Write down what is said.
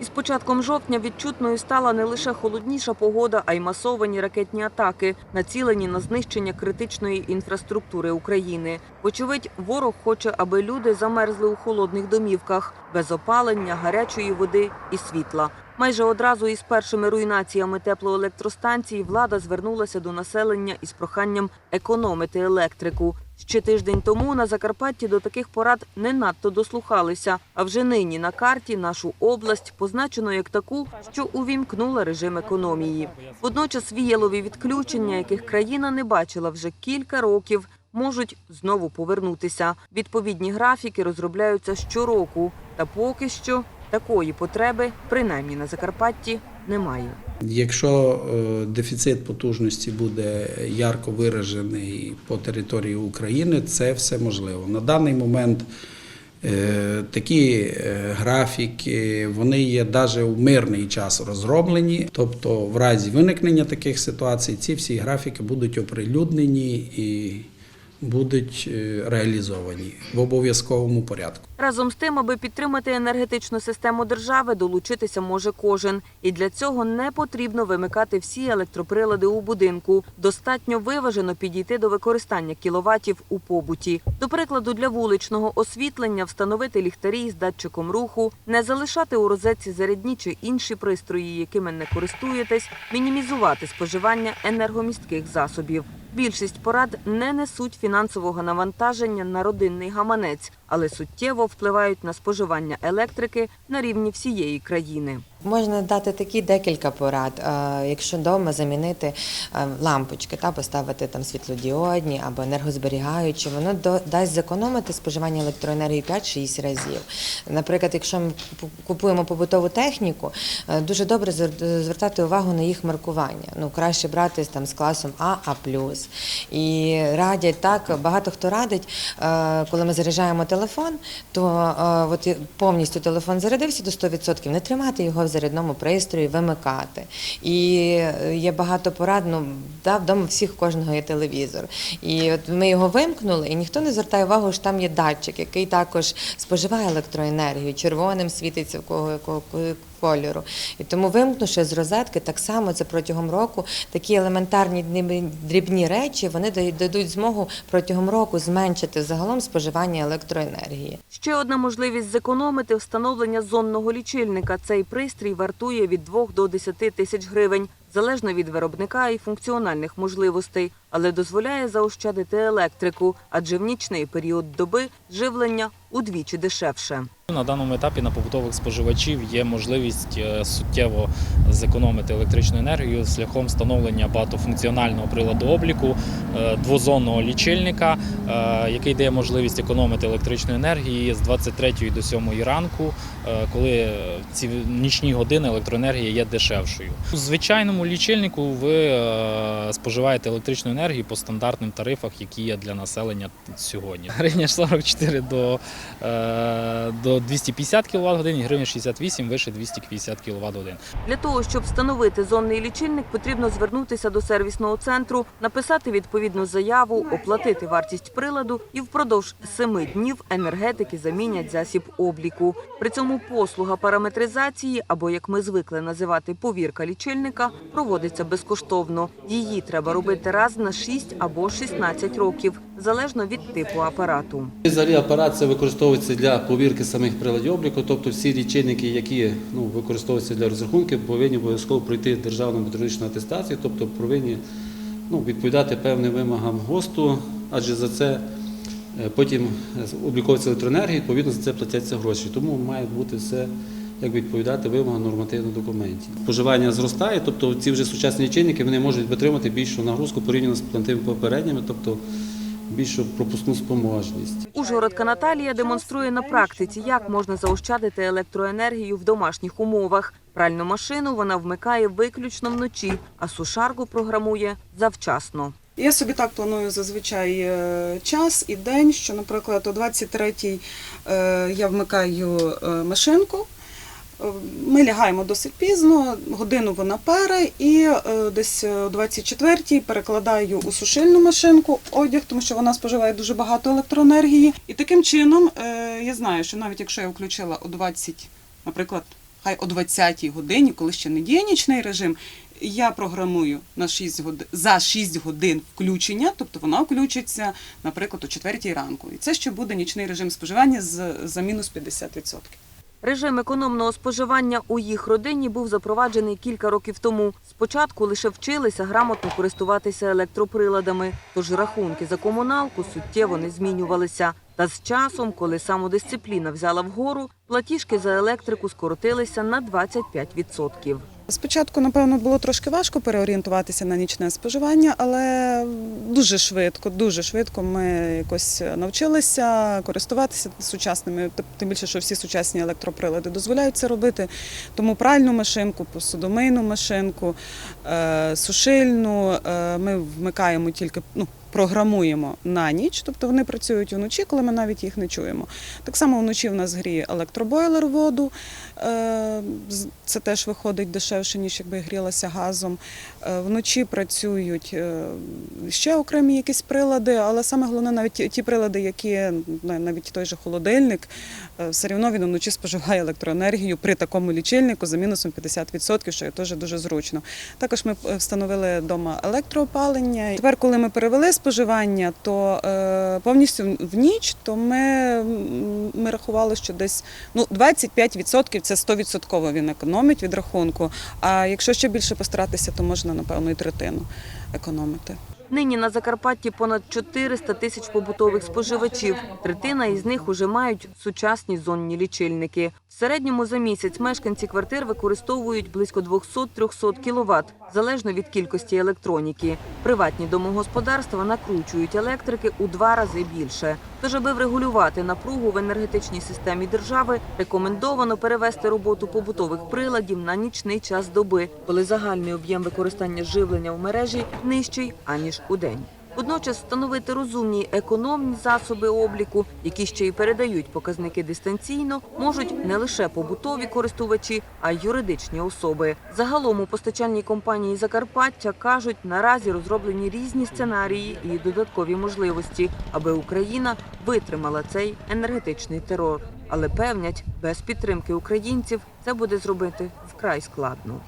Із початком жовтня відчутною стала не лише холодніша погода, а й масовані ракетні атаки, націлені на знищення критичної інфраструктури України. Вочевидь, ворог хоче, аби люди замерзли у холодних домівках без опалення, гарячої води і світла. Майже одразу із першими руйнаціями теплоелектростанцій влада звернулася до населення із проханням економити електрику. Ще тиждень тому на Закарпатті до таких порад не надто дослухалися. А вже нині на карті нашу область позначено як таку, що увімкнула режим економії. Водночас віялові відключення, яких країна не бачила вже кілька років, можуть знову повернутися. Відповідні графіки розробляються щороку, та поки що такої потреби, принаймні на Закарпатті, немає. Якщо е, дефіцит потужності буде ярко виражений по території України, це все можливо. На даний момент е, такі е, графіки вони є навіть у мирний час розроблені. Тобто, в разі виникнення таких ситуацій, ці всі графіки будуть оприлюднені і будуть е, реалізовані в обов'язковому порядку. Разом з тим, аби підтримати енергетичну систему держави, долучитися може кожен. І для цього не потрібно вимикати всі електроприлади у будинку. Достатньо виважено підійти до використання кіловатів у побуті. До прикладу, для вуличного освітлення встановити ліхтарі з датчиком руху, не залишати у розетці зарядні чи інші пристрої, якими не користуєтесь, мінімізувати споживання енергомістких засобів. Більшість порад не несуть фінансового навантаження на родинний гаманець, але суттєво впливають на споживання електрики на рівні всієї країни. Можна дати такі декілька порад. Е, Якщо вдома замінити е, лампочки та поставити там світлодіодні або енергозберігаючі, воно дасть зекономити споживання електроенергії 5-6 разів. Наприклад, якщо ми купуємо побутову техніку, е, дуже добре звертати увагу на їх маркування. Ну краще брати там з класом А, А+. І радять так, багато хто радить, коли ми заряджаємо телефон, то от повністю телефон зарядився до 100%, не тримати його зарядному пристрої, вимикати. І е, є багато порад, ну, да, вдома всіх кожного є телевізор. І от ми його вимкнули, і ніхто не звертає увагу, що там є датчик, який також споживає електроенергію, червоним світиться в кого якого кольору. І тому вимкнувши з розетки, так само це протягом року такі елементарні дрібні- речі вони дадуть змогу протягом року зменшити загалом споживання електроенергії. Ще одна можливість зекономити встановлення зонного лічильника. Цей пристрій вартує від 2 до 10 тисяч гривень, залежно від виробника і функціональних можливостей, але дозволяє заощадити електрику, адже в нічний період доби живлення удвічі дешевше. На даному етапі на побутових споживачів є можливість е, суттєво зекономити електричну енергію шляхом встановлення багатофункціонального приладу обліку, е, двозонного лічильника, е, який дає можливість економити електричну енергію з 23 до 7 ранку, коли ці нічні години електроенергія є дешевшою. У звичайному лічильнику ви споживаєте електричну енергію по стандартним тарифах, які є для населення сьогодні. Гривня 44 до, е, до 250 кВт годин, гривня 68 вище 250 кВт годин. Для того, щоб встановити зонний лічильник, потрібно звернутися до сервісного центру, написати відповідну заяву, оплатити вартість приладу і впродовж семи днів енергетики замінять засіб обліку. При цьому послуга параметризації, або як ми звикли називати повірка лічильника, проводиться безкоштовно. Її треба робити раз на 6 або 16 років, залежно від типу апарату. Взагалі апарат це використовується для повірки самих приладів обліку, тобто всі лічильники, які ну, використовуються для розрахунків, повинні обов'язково пройти державну метрологічну атестацію, тобто повинні ну, відповідати певним вимогам ГОСТу, адже за це е, потім обліковується електроенергія, відповідно за це платяться гроші. Тому має бути все як відповідати вимогам нормативних документів. Споживання зростає, тобто ці вже сучасні лічильники вони можуть витримати більшу нагрузку порівняно з тими попередніми, тобто більшу пропускну спроможність. Ужгородка Наталія демонструє на практиці, як можна заощадити електроенергію в домашніх умовах. Пральну машину вона вмикає виключно вночі, а сушарку програмує завчасно. Я собі так планую зазвичай е, час і день, що, наприклад, о 23-й е, я вмикаю е, машинку. Е, Ми лягаємо досить пізно, годину вона пере, і е, десь о 24-й перекладаю у сушильну машинку одяг, тому що вона споживає дуже багато електроенергії. І таким чином е, я знаю, що навіть якщо я включила о 20, наприклад, хай о 20-й годині, коли ще не діє нічний режим, я програмую на 6 годин, за 6 годин включення, тобто вона включиться, наприклад, о 4 ранку. І це ще буде нічний режим споживання з, за мінус 50%. Режим економного споживання у їх родині був запроваджений кілька років тому. Спочатку лише вчилися грамотно користуватися електроприладами, тож рахунки за комуналку суттєво не змінювалися. Та з часом, коли самодисципліна взяла вгору, платіжки за електрику скоротилися на 25%. Спочатку, напевно, було трошки важко переорієнтуватися на нічне споживання, але дуже швидко, дуже швидко ми якось навчилися користуватися сучасними, тим більше, що всі сучасні електроприлади дозволяють це робити. Тому пральну машинку, посудомийну машинку, е, сушильну е, ми вмикаємо тільки ну, програмуємо на ніч, тобто вони працюють вночі, коли ми навіть їх не чуємо. Так само вночі в нас гріє електробойлер воду. Е, Це теж виходить дешевше, ніж якби грілася газом. Е, Вночі працюють е, ще окремі якісь прилади, але саме головне навіть ті- прилади, які ну, навіть той же холодильник, все одно він вночі споживає електроенергію при такому лічильнику за мінусом 50%, що є теж дуже зручно. Також ми встановили вдома електроопалення. Тепер, коли ми перевели споживання, то е, повністю в ніч, то ми, ми рахували, що десь ну, 25% це 100% він економить від рахунку. А якщо ще більше постаратися, то можна, напевно, і третину економити. Нині на Закарпатті понад 400 тисяч побутових споживачів. Третина із них уже мають сучасні зонні лічильники. В середньому за місяць мешканці квартир використовують близько 200-300 кВт, залежно від кількості електроніки. Приватні домогосподарства накручують електрики у два рази більше. Тож, аби врегулювати напругу в енергетичній системі держави, рекомендовано перевести роботу побутових приладів на нічний час доби, коли загальний об'єм використання живлення в мережі нижчий аніж у день. Водночас встановити розумні економні засоби обліку, які ще й передають показники дистанційно, можуть не лише побутові користувачі, а й юридичні особи. Загалом у постачальній компанії Закарпаття кажуть, наразі розроблені різні сценарії і додаткові можливості, аби Україна витримала цей енергетичний терор. Але певнять, без підтримки українців це буде зробити вкрай складно.